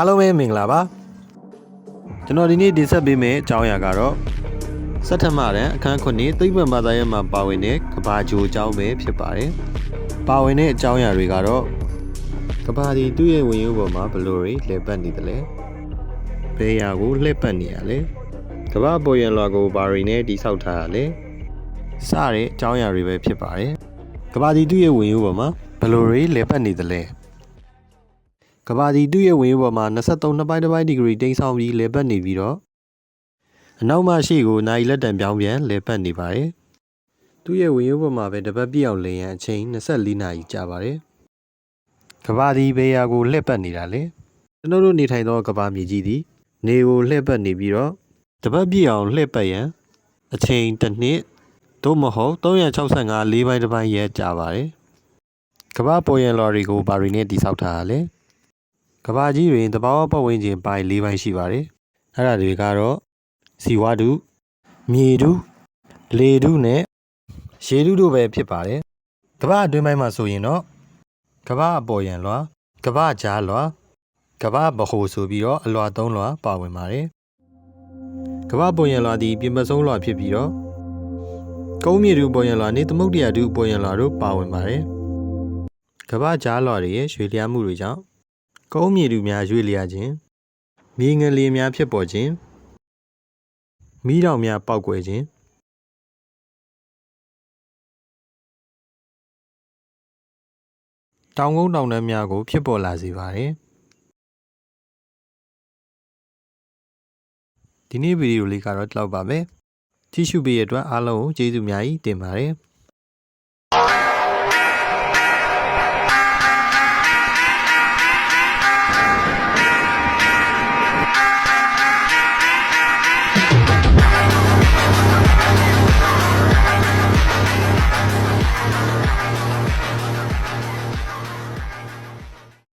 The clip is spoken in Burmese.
အားလုံးပဲမင်္ဂလာပါကျွန်တော်ဒီနေ့တင်ဆက်ပေးမယ့်အကြောင်းအရာကတော့စက်ထမတန်းအခန်းခုနှစ်သိပ္ပံဘာသာရပ်မှာပါဝင်တဲ့ကဘာဂျိုအကြောင်းပဲဖြစ်ပါတယ်ပါဝင်တဲ့အကြောင်းအရာတွေကတော့ကဘာဒီသူ့ရဲ့ဝင်ရုပ်ပေါ်မှာဘယ်လိုတွေလှည့်ပတ်နေသလဲဘယ်ရာကိုလှည့်ပတ်နေရလဲကဘာပေါ်ရန်လွာကိုဘာတွေနဲ့တိဆောက်ထားရလဲစတဲ့အကြောင်းအရာတွေပဲဖြစ်ပါတယ်ကဘာဒီသူ့ရဲ့ဝင်ရုပ်ပေါ်မှာဘယ်လိုတွေလှည့်ပတ်နေသလဲ ကဘာဒီသူ့ရဲ့ဝင်းပေါ်မှာ23နှစ်ပိုင်းတစ်ပိုင်းဒီဂရီတိမ်းဆောင်ပြီးလဲပတ်နေပြီးတော့အနောက်မှရှေ့ကိုနိုင်လက်တံပြောင်းပြန်လဲပတ်နေပါတယ်။သူ့ရဲ့ဝင်းပေါ်မှာပဲတပတ်ပြည့်အောင်လည်ရန်အချိန်24နာရီကြာပါတယ်။ကဘာဒီဘေးယာကိုလှည့်ပတ်နေတာလေ။ကျွန်တော်တို့နေထိုင်သောကဘာမြေကြီးသည်နေကိုလှည့်ပတ်နေပြီးတော့တပတ်ပြည့်အောင်လှည့်ပတ်ရန်အချိန်တစ်နှစ်သို့မဟုတ်365လေးပိုင်းတစ်ပိုင်းရဲကြာပါတယ်။ကဘာပေါ်ရန်လော်ရီကိုဘာရီနဲ့တိဆောက်ထားတာလဲ။ ကဘာကြီးတွင်တဘာဝပတ်ဝန်းကျင်ပိုင်း၄ပိုင်းရှိပါတယ်။အဲ့ဒါတွေကတော့စီဝါဒုမြေဒုလေဒုနဲ့ရေဒုတို့ပဲဖြစ်ပါတယ်။ကဘာအတွင်းပိုင်းမှာဆိုရင်တော့ကဘာအပေါ်ရန်လွာကဘာကြားလွာကဘာဗဟိုဆိုပြီးတော့အလွာ၃လွာပါဝင်ပါတယ်။ကဘာပေါ်ရန်လွာဒီပြင်ပဆုံးလွာဖြစ်ပြီးတော့ကုန်းမြေဒုပေါ်ရန်လွာနေသမုတ်တရာဒုပေါ်ရန်လွာတို့ပါဝင်ပါတယ်။ကဘာကြားလွာတွေရဲ့ရွေလျားမှုတွေကြောင့် ကုန်းမြေတူများရွေ့လျားခြင်းမြေငလျင်များဖြစ်ပေါ်ခြင်းမိတောင်များပောက်ကွယ်ခြင်းတောင်ကုန်းတောင်တန်းများကို ဖြစ်ပေါ်လာစေပါတယ်ဒီနေ့ဗီဒီယိုလေးကတော့ဒီလောက်ပါပဲကြည့်ရှုပေးရတဲ့အတွက်အားလုံးကိုကျေးဇူးများကြီးတင်ပါတယ်